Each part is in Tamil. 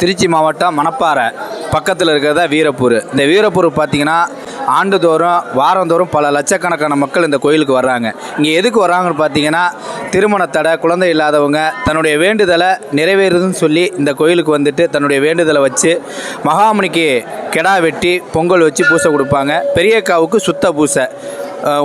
திருச்சி மாவட்டம் மணப்பாறை. பக்கத்தில் இருக்கிறதா வீரப்பூர். இந்த வீரப்பூர் பார்த்தீங்கன்னா ஆண்டுதோறும் வாரந்தோறும் பல லட்சக்கணக்கான மக்கள் இந்த கோயிலுக்கு வர்றாங்க. இங்கே எதுக்கு வர்றாங்கன்னு பார்த்தீங்கன்னா திருமண தடை குழந்தை இல்லாதவங்க தன்னுடைய வேண்டுதலை நிறைவேறுதுன்னு சொல்லி இந்த கோயிலுக்கு வந்துட்டு தன்னுடைய வேண்டுதலை வச்சு மகாமணிக்கு கெடா வெட்டி பொங்கல் வச்சு பூசை கொடுப்பாங்க. பெரியக்காவுக்கு சுத்த பூசை.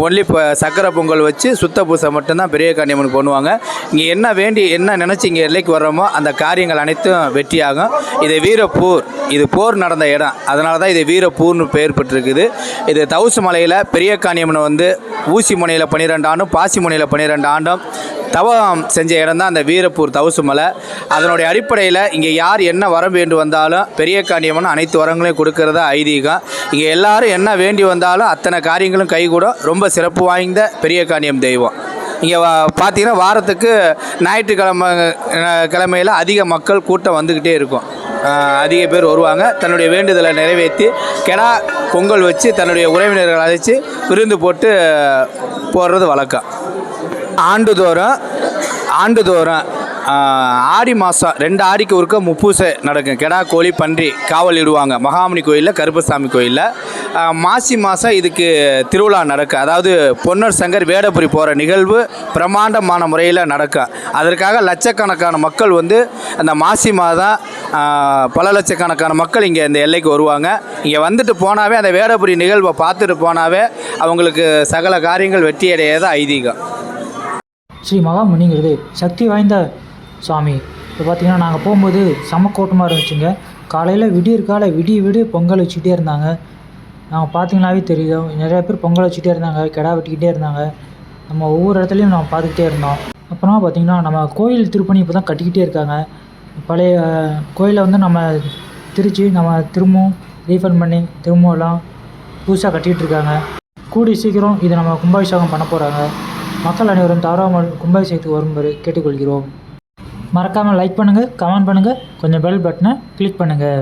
ஒன்லி இப்போ சக்கரை பொங்கல் வச்சு சுத்த பூசை மட்டும்தான் பெரிய காண்டியம்மனுக்கு பண்ணுவாங்க. இங்கே என்ன வேண்டி என்ன நினச்சி இங்கே எல்லைக்கு வர்றோமோ அந்த காரியங்கள் அனைத்தும் வெற்றியாகும். இது வீரப்பூர் இது போர் நடந்த இடம். அதனால தான் இது வீரப்பூர்னு பெயர் பெற்றிருக்குது. இது தவுசு மலையில் பெரிய காணியம்மனை வந்து ஊசி முனையில் பன்னிரெண்டு ஆண்டும் பாசி முனையில் பன்னிரெண்டு ஆண்டும் தவம் செஞ்ச இடம் தான் அந்த வீரப்பூர் தவசு மலை. அதனுடைய அடிப்படையில் இங்கே யார் என்ன வரம் வேண்டு வந்தாலும் பெரிய காண்டியம்மன் அனைத்து வரங்களையும் கொடுக்கறதா ஐதீகம். இங்கே எல்லாரும் என்ன வேண்டி வந்தாலும் அத்தனை காரியங்களும் கைகூடும். ரொம்ப சிறப்பு வாய்ந்த பெரிய காண்டியம் தெய்வம். இங்கே பார்த்தீங்கன்னா வாரத்துக்கு ஞாயிற்றுக்கிழமை கிழமையில் கிழமையில அதிக மக்கள் கூட்டம் வந்துக்கிட்டே இருக்கும். அதிக பேர் வருவாங்க. தன்னுடைய வேண்டுதலை நிறைவேற்றி கெடா பொங்கல் வச்சு தன்னுடைய உறவினர்கள் அழைச்சி விருந்து போட்டு போடுறது வழக்கம். ஆண்டுதோறும் ஆண்டுதோறும் ஆடி மாதம் ரெண்டு ஆடிக்கு ஒருக்க முப்பூசை நடக்கும். கெடா கோழி பன்றி காவல் இடுவாங்க. மகாமணி கோயிலில் கருப்பசாமி கோயிலில். மாசி மாதம் இதுக்கு திருவிழா நடக்கும். அதாவது பொன்னர் சங்கர் வேடபுரி போகிற நிகழ்வு பிரம்மாண்டமான முறையில் நடக்கும். அதற்காக லட்சக்கணக்கான மக்கள் வந்து அந்த மாசி மாதம் பல லட்சக்கணக்கான மக்கள் இங்கே இந்த எல்லைக்கு வருவாங்க. இங்கே வந்துட்டு போனாவே அந்த வேடபுரி நிகழ்வை பார்த்துட்டு போனாவே அவங்களுக்கு சகல காரியங்கள் வெற்றி ஐதீகம். ஸ்ரீ மகாமுனிங்கிறது சக்தி வாய்ந்த சாமி இப்போ பார்த்தீங்கன்னா நாங்கள் போகும்போது செம கூட்டமாக இருந்துச்சுங்க. காலையில் விடியற் காலை விடிய விடிய பொங்கல் வச்சுக்கிட்டே இருந்தாங்க. நாங்கள் பார்த்தீங்கன்னாவே தெரியுது. நிறைய பேர் பொங்கல் வச்சுக்கிட்டே இருந்தாங்க கிடா வெட்டிக்கிட்டே இருந்தாங்க. நம்ம ஒவ்வொரு இடத்துலையும் நம்ம பார்த்துக்கிட்டே இருந்தோம். அப்புறமா பார்த்தீங்கன்னா நம்ம கோயில் திருப்பணி இப்போ தான் கட்டிக்கிட்டே இருக்காங்க. பழைய கோயிலை வந்து நம்ம திருச்சி நம்ம திரும்பவும் ரீஃபண்ட் பண்ணி திரும்பவும் எல்லாம் புதுசாக கட்டிகிட்டு இருக்காங்க. கூடி சீக்கிரம் இதை நம்ம கும்பாபிஷேகம் பண்ண போகிறாங்க மக்கள் அனைவரும் தவறாமல் கும்பாபிஷேகத்துக்கு வரும்படி கேட்டுக்கொள்கிறோம். மறக்காமல் லைக் பண்ணுங்கள் கமெண்ட் பண்ணுங்கள் கொஞ்சம் பெல் பட்டனை கிளிக் பண்ணுங்கள்